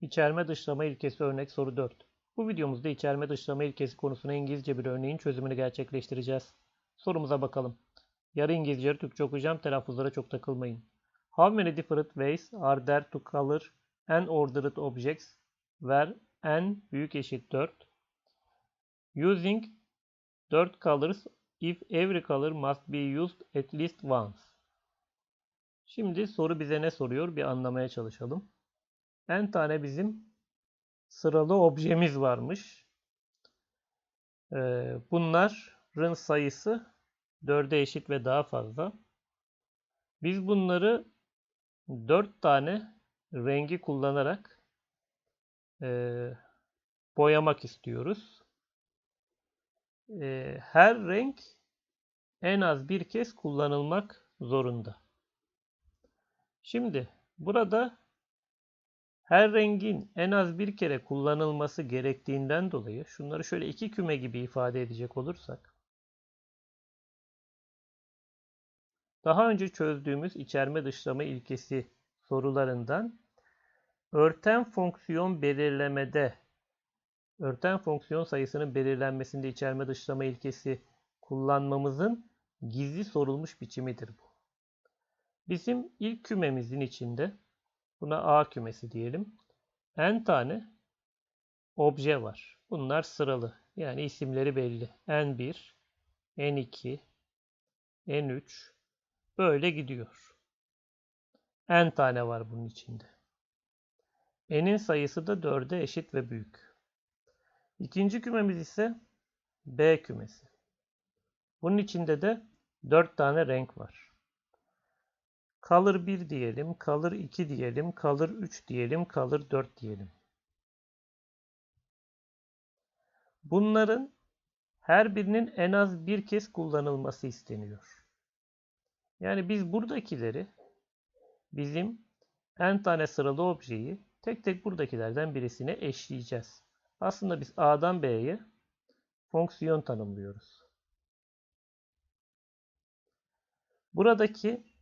İçerme dışlama ilkesi örnek soru 4. Bu videomuzda içerme dışlama ilkesi konusuna İngilizce bir örneğin çözümünü gerçekleştireceğiz. Sorumuza bakalım. Yarı İngilizce, Türkçe okuyacağım. Telaffuzlara çok takılmayın. How many different ways are there to color n ordered objects where n büyük eşit 4? Using 4 colors if every color must be used at least once. Şimdi soru bize ne soruyor bir anlamaya çalışalım. N tane bizim sıralı objemiz varmış. Ee, bunların sayısı 4'e eşit ve daha fazla. Biz bunları 4 tane rengi kullanarak e, boyamak istiyoruz. E, her renk en az bir kez kullanılmak zorunda. Şimdi burada her rengin en az bir kere kullanılması gerektiğinden dolayı şunları şöyle iki küme gibi ifade edecek olursak daha önce çözdüğümüz içerme dışlama ilkesi sorularından örten fonksiyon belirlemede örten fonksiyon sayısının belirlenmesinde içerme dışlama ilkesi kullanmamızın gizli sorulmuş biçimidir bu. Bizim ilk kümemizin içinde Buna A kümesi diyelim. N tane obje var. Bunlar sıralı. Yani isimleri belli. N1, N2, N3 böyle gidiyor. N tane var bunun içinde. N'in sayısı da 4'e eşit ve büyük. İkinci kümemiz ise B kümesi. Bunun içinde de 4 tane renk var. Color 1 diyelim, Color 2 diyelim, Color 3 diyelim, Color 4 diyelim. Bunların her birinin en az bir kez kullanılması isteniyor. Yani biz buradakileri bizim n tane sıralı objeyi tek tek buradakilerden birisine eşleyeceğiz. Aslında biz A'dan B'ye fonksiyon tanımlıyoruz. Buradaki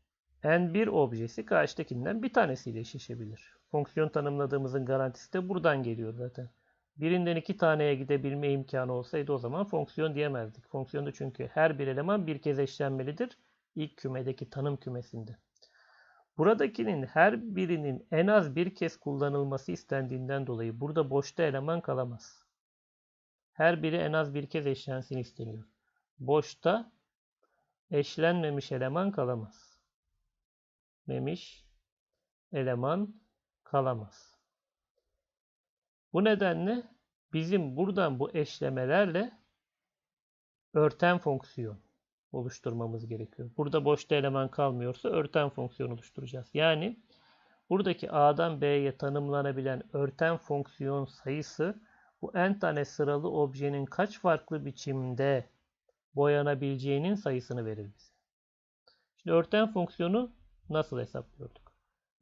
n1 objesi karşıdakinden bir tanesiyle eşleşebilir. Fonksiyon tanımladığımızın garantisi de buradan geliyor zaten. Birinden iki taneye gidebilme imkanı olsaydı o zaman fonksiyon diyemezdik. Fonksiyonda çünkü her bir eleman bir kez eşlenmelidir. İlk kümedeki tanım kümesinde. Buradakinin her birinin en az bir kez kullanılması istendiğinden dolayı burada boşta eleman kalamaz. Her biri en az bir kez eşlensin isteniyor. Boşta eşlenmemiş eleman kalamaz memiş eleman kalamaz. Bu nedenle bizim buradan bu eşlemelerle örten fonksiyon oluşturmamız gerekiyor. Burada boşta eleman kalmıyorsa örten fonksiyon oluşturacağız. Yani buradaki A'dan B'ye tanımlanabilen örten fonksiyon sayısı bu n tane sıralı objenin kaç farklı biçimde boyanabileceğinin sayısını verir bize. Şimdi örten fonksiyonu nasıl hesaplıyorduk?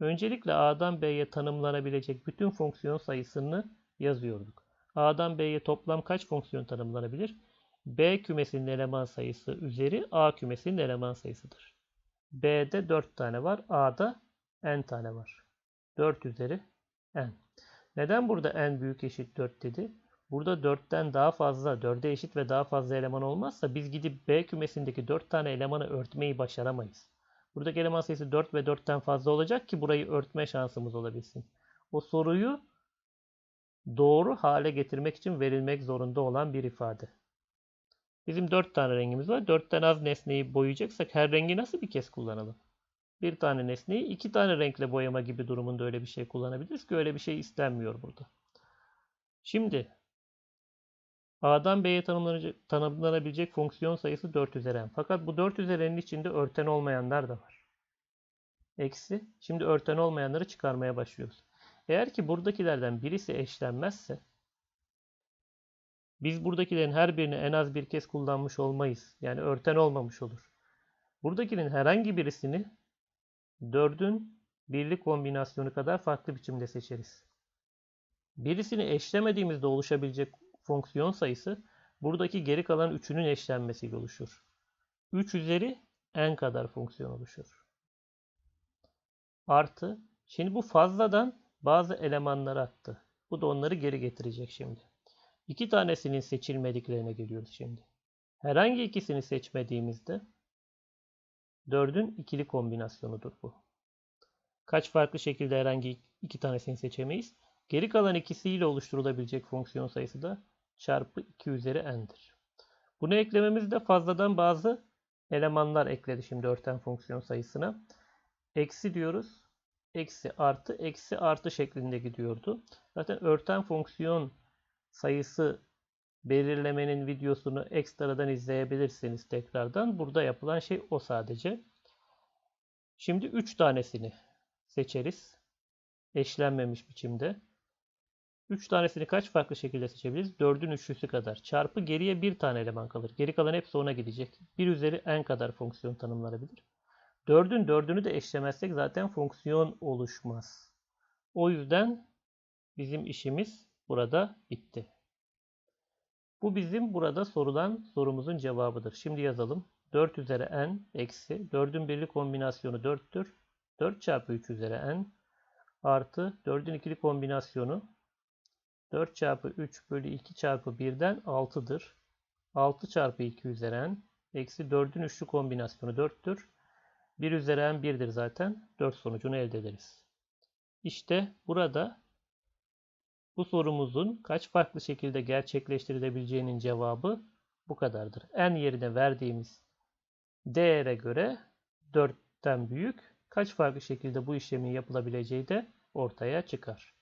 Öncelikle A'dan B'ye tanımlanabilecek bütün fonksiyon sayısını yazıyorduk. A'dan B'ye toplam kaç fonksiyon tanımlanabilir? B kümesinin eleman sayısı üzeri A kümesinin eleman sayısıdır. B'de 4 tane var. A'da n tane var. 4 üzeri n. Neden burada n büyük eşit 4 dedi? Burada 4'ten daha fazla, 4'e eşit ve daha fazla eleman olmazsa biz gidip B kümesindeki 4 tane elemanı örtmeyi başaramayız. Buradaki eleman sayısı 4 ve 4'ten fazla olacak ki burayı örtme şansımız olabilsin. O soruyu doğru hale getirmek için verilmek zorunda olan bir ifade. Bizim 4 tane rengimiz var. 4'ten az nesneyi boyayacaksak her rengi nasıl bir kez kullanalım? Bir tane nesneyi iki tane renkle boyama gibi durumunda öyle bir şey kullanabiliriz ki öyle bir şey istenmiyor burada. Şimdi A'dan B'ye tanımlanabilecek fonksiyon sayısı 4 üzeri n. Fakat bu 4 üzeri n'in içinde örten olmayanlar da var. Eksi. Şimdi örten olmayanları çıkarmaya başlıyoruz. Eğer ki buradakilerden birisi eşlenmezse biz buradakilerin her birini en az bir kez kullanmış olmayız. Yani örten olmamış olur. Buradakinin herhangi birisini 4'ün birlik kombinasyonu kadar farklı biçimde seçeriz. Birisini eşlemediğimizde oluşabilecek fonksiyon sayısı buradaki geri kalan 3'ünün eşlenmesiyle oluşur. 3 üzeri n kadar fonksiyon oluşur. Artı. Şimdi bu fazladan bazı elemanları attı. Bu da onları geri getirecek şimdi. İki tanesinin seçilmediklerine geliyoruz şimdi. Herhangi ikisini seçmediğimizde 4'ün ikili kombinasyonudur bu. Kaç farklı şekilde herhangi iki tanesini seçemeyiz. Geri kalan ikisiyle oluşturulabilecek fonksiyon sayısı da çarpı 2 üzeri n'dir. Bunu eklememizde fazladan bazı elemanlar ekledi şimdi örten fonksiyon sayısına. Eksi diyoruz. Eksi artı eksi artı şeklinde gidiyordu. Zaten örten fonksiyon sayısı belirlemenin videosunu ekstradan izleyebilirsiniz tekrardan. Burada yapılan şey o sadece. Şimdi 3 tanesini seçeriz. Eşlenmemiş biçimde. 3 tanesini kaç farklı şekilde seçebiliriz? 4'ün üçlüsü kadar. Çarpı geriye bir tane eleman kalır. Geri kalan hepsi ona gidecek. 1 üzeri n kadar fonksiyon tanımlanabilir. 4'ün 4'ünü de eşlemezsek zaten fonksiyon oluşmaz. O yüzden bizim işimiz burada bitti. Bu bizim burada sorulan sorumuzun cevabıdır. Şimdi yazalım. 4 üzeri n eksi 4'ün birli kombinasyonu 4'tür. 4 çarpı 3 üzeri n artı 4'ün ikili kombinasyonu 4 çarpı 3 bölü 2 çarpı 1'den 6'dır. 6 çarpı 2 üzeri n eksi 4'ün üçlü kombinasyonu 4'tür. 1 üzeri n 1'dir zaten. 4 sonucunu elde ederiz. İşte burada bu sorumuzun kaç farklı şekilde gerçekleştirilebileceğinin cevabı bu kadardır. n yerine verdiğimiz değere göre 4'ten büyük kaç farklı şekilde bu işlemin yapılabileceği de ortaya çıkar.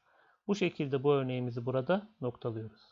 Bu şekilde bu örneğimizi burada noktalıyoruz.